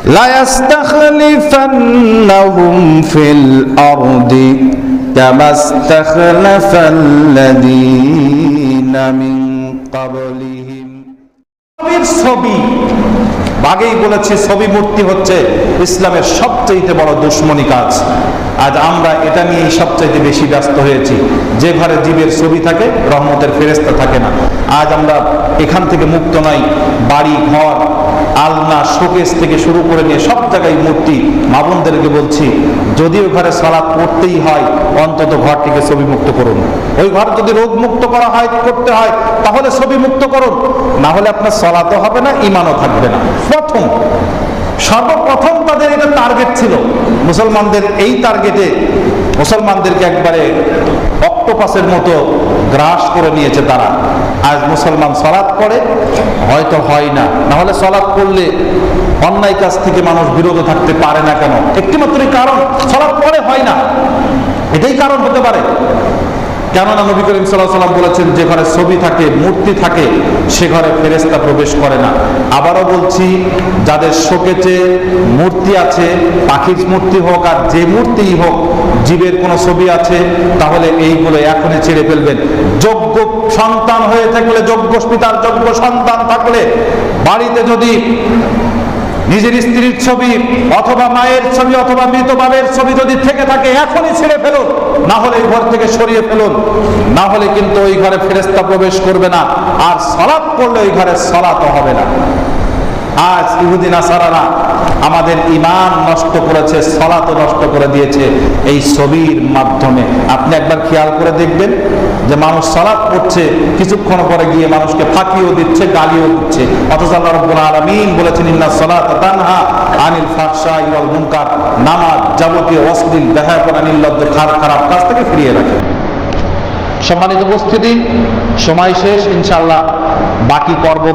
لا يستخلفنهم في الأرض كما استخلف الذين من قبلهم ছবির ছবি আগেই বলেছি ছবি মূর্তি হচ্ছে ইসলামের সবচাইতে বড় দুশ্মনী কাজ আজ আমরা এটা নিয়েই সবচাইতে বেশি ব্যস্ত হয়েছি। যে ঘরে জীবের ছবি থাকে, রহমতের ফেরেস্তা থাকে না। আজ আমরা এখান থেকে মুক্ত নাই, বাড়ি, ঘর, আলনা, শোকেস থেকে শুরু করে নিয়ে সব জায়গায় মূর্তি মাবনদেরকে বলছি যদিও ঘরে সালাদ পড়তেই হয়, অন্তত ঘরটিকে ছবি মুক্ত করুন। ওই ঘর যদি রোগ মুক্ত করা হয়, করতে হয়, তাহলে ছবি মুক্ত করুন। না হলে আপনার সলাতে হবে না ইমানও থাকবে না। প্রথম, সর্বপ্রথম তাদের এটা টার্গেট ছিল। মুসলমানদের এই টার্গেটে মুসলমানদেরকে একবারে অক্টোপাসের মতো গ্রাস করে নিয়েছে তারা। আজ মুসলমান সলাৎ করে হয়তো হয় না। না হলে সলাৎ করলে অন্যায় কাজ থেকে মানুষ বিরত থাকতে পারে না কেন? একটিমাত্রই কারণ সলাৎ করে হয় না। এটাই কারণ হতে পারে। কেননা নবী করিম সাল্লাহ সাল্লাম বলেছেন, যে ঘরে ছবি থাকে, মূর্তি থাকে, সে ঘরে ফেরেস্তা প্রবেশ করে না। আবারও বলছি, যাদের শোকেচে মূর্তি আছে, পাখির মূর্তি হোক আর যে মূর্তিই হোক, জীবের কোনো ছবি আছে, তাহলে এইগুলো এখনই ছেড়ে ফেলবেন। যোগ্য সন্তান হয়ে থাকলে, যোগ্য পিতার যোগ্য সন্তান থাকলে, বাড়িতে যদি নিজের স্ত্রীর ছবি অথবা মায়ের ছবি অথবা মৃত বাবের ছবি যদি থেকে থাকে, এখনই ছেড়ে ফেলুন। না হলে ঘর থেকে সরিয়ে ফেলুন। না হলে কিন্তু ওই ঘরে ফেরেস্তা প্রবেশ করবে না। আর সলাপ করলে ওই ঘরে সলাতো হবে না। আজ ইহুদিন আসারারা আমাদের ইমান নষ্ট করেছে, সলাত নষ্ট করে দিয়েছে এই ছবির মাধ্যমে। আপনি একবার খেয়াল করে দেখবেন যে মানুষ সলাৎ করছে কিছুক্ষণ পরে গিয়ে মানুষকে ফাঁকিও দিচ্ছে, গালিও দিচ্ছে। অথচ আল্লাহ রাব্বুল আলামিন বলেছেন, ইন্না সলাত তানহা আনিল ফাহশা ওয়াল মুনকার। নামাজ যাবতীয় অশ্লীল বেহায়াপনা, নির্লজ্জ খারাপ খারাপ কাজ থেকে ফিরিয়ে রাখে। সম্মানিত উপস্থিতি, সময় শেষ ইনশাল্লাহ বাকি পর্ব